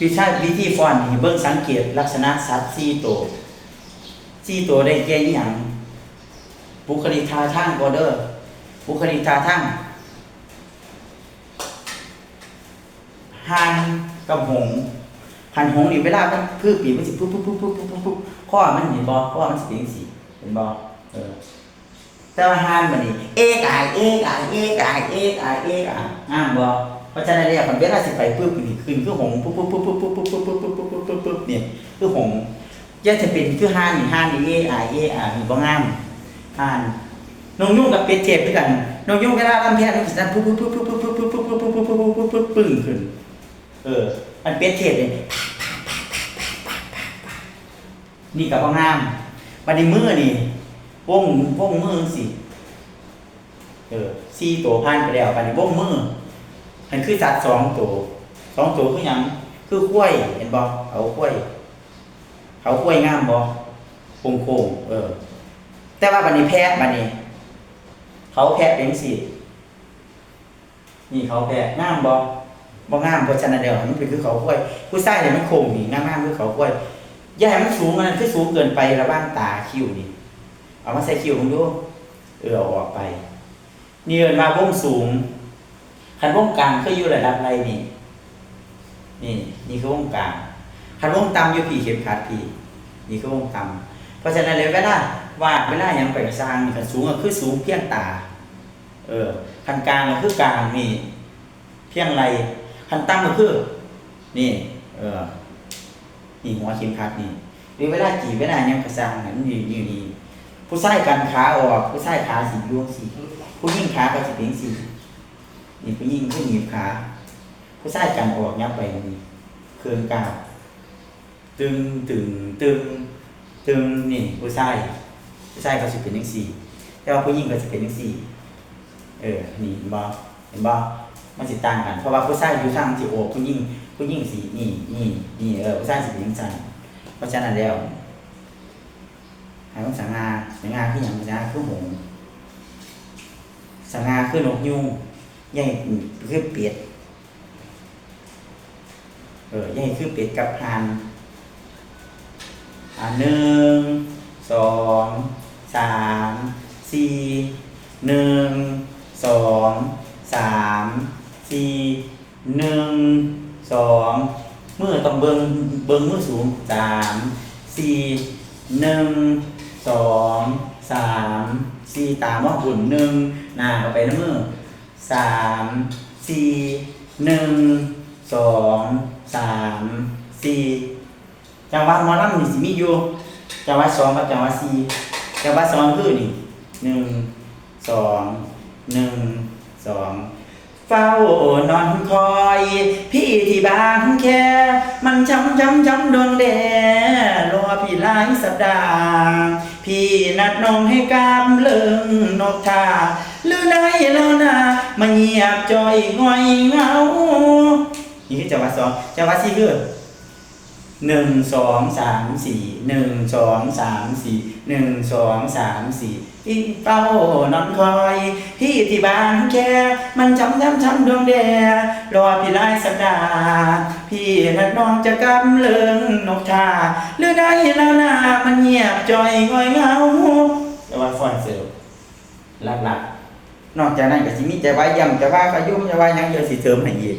วิชาวิธีฟอนนี่เบิ่งสังเกตลักษณะสัตว์สี่ตัวสี่ตัวได้แก่อหย่างบุคลิกทาทางก็เด้อบุคลิกทาทางหันกับหงหันหงนี่เวลามันพืชปีมันสิปุ๊บปุ๊บปุ๊บปุ๊บปุ๊บปุ๊บปุ๊บข้อมันเห็นบ่ข้อมันสิเป็นจังซี่เห็นบ่เออแต่ว่าหันบัดนี้เอกอายเอกอายเอกอายเอกอายเอกอายงามบ่เพ ราะฉะนั้นเนี่ยคันเวลาสิไปปุ๊บนี่ขึ้นคือหงปุ๊บปุ๊บปุ๊บปุ๊บปุ๊บปุ๊บปุ๊บปุ๊บปุ๊บปุ๊บปุ๊บปุ๊บเนี่ยคือหงย่าจะเป็นคือหันนี่หันนี่เอกอเอกอนี่บ่งามหันนงยุ่งกับเป็ดเจ็บด้วยกันนงยุ่งเวลาลำแพนมันสิดันปุ๊บปุ๊บปุ๊บปุ๊บปุ๊บปุ๊บปุ๊บปุ๊บปุ๊บปุ๊บปุ๊บปุ๊บปุ๊บปึ้งขึ้น เอออันเป็ดเทศเนี่ยนี่กับพ่องามบัดนี้มือนี่วงวงมือสิเออสี่ตัวพันไปแล้วบัดนี้วงมือ มันคือสัตว์สองตัวสองตัวคือหยังคือข้วยเห็นบ่เขาข้วยเขาข้วยงามบ่โค้งโค้งเออ แต่ว่าบัดนี้แพะบัดนี้ เขาแพะเป็นสินี่เขาแพะงามบ่บ่งามเพราะฉะนั้นเดี๋ยวมันเป็นคือเขากล้วยผู้ชายเนี่ยมันโค้งนี่งามๆคือเขากล้วยอย่าให้มันสูงมันคือสูงเกินไประหว่างตาคิ้วนี่ เอามาใส่คิ้วมึงดูเออออกไปนี่เอินว่าวงสูง คันวงกลางคืออยู่ระดับไรนี่ นี่ นี่คือวงกลางคันวงต่ำอยู่พี่เข็มขัดพี่ นี่คือวงต่ำเพราะฉะนั้นเลยเวลาวาดเวลาหยังไปสร้างนี่คันสูงก็คือสูงเพียงตา เออคันกลางก็คือกลางนี่ เพียงไรคันตั้งก็คือ นี่ เออนี่หัวเข็มขัดนี่หรือเวลาจีบเวลาหยังกระซังนั้นอยู่อยู่นี่ผู้ชายกันขาออก ผู้ชายขาสียวงสีผู้หญิงขาก็สิเป็นสี นี่ผู้หญิงผู้หนีบขาผู้ชายกันออกยับไปนี่เครื่องกาวตึงตึงตึงตึงนี่ผู้ชายผู้ชายก็สิเป็นจังซี่ แต่ว่าผู้หญิงก็สิเป็นจังซี่ เออนี่เห็นบ่เห็นบ่มันสิต่างกัน เพราะว่าผู้ชายอยู่ทางสิโอบผู้หญิงผู้หญิงสินี่นี่นี่เออผู้ชายสิเป็นจังซั่นเพราะฉะนั้นแล้วให้มันสง่าสง่าคือหยังสง่าคือหงส์สง่าคือนกยุง ใหญ่คือเป็ดเออใหญ่คือเป็ดกับหานอ่าหนึ่งสองสามสี่หนึ่งสองสามสี่หนึ่งสองมือต้องเบิงเบิงมือสูงสามสี่หนึ่งสองสามสี่ตามว่าหุ่นหนึ่งหน้าเข้าไปน้ำมือ สามสี่หนึ่งสองสามสี่จังหวะหมอลำนี่สิมีอยู่จังหวะสองกับจังหวะสี่จังหวะสองคือนี่หนึ่งสองหนึ่งสองเฝ้านอนคอย พี่ที่บางแค มันจำจำจำดวงแดรอพี่หลายสัปดาห์ พี่นัดน้องให้กามเลิงนกทา หรือได้แล้วนะมาเงียบจอยง่อยเหงานี่คือจังหวะสองจังหวะสี่คือหนึ่งสองสามสี่หนึ่งสองสามสี่หนึ่งสองสามสี่พี่เฝ้านอนคอยพี่ที่บางแค่มันจำย้ำช้ำดวงแดรอพี่หลายสัปดาห์พี่นัดน้องจะกำเลิงนกทาหรือได้แล้วนะมันเงียบจอยง่อยเงาแต่ว่าฟอนเซลหลักๆ นอกจากนั้นก็สิมีใจว่าย่ำจะว่าขยุ่มจะว่ายังเยอะสิเสริมให้อีก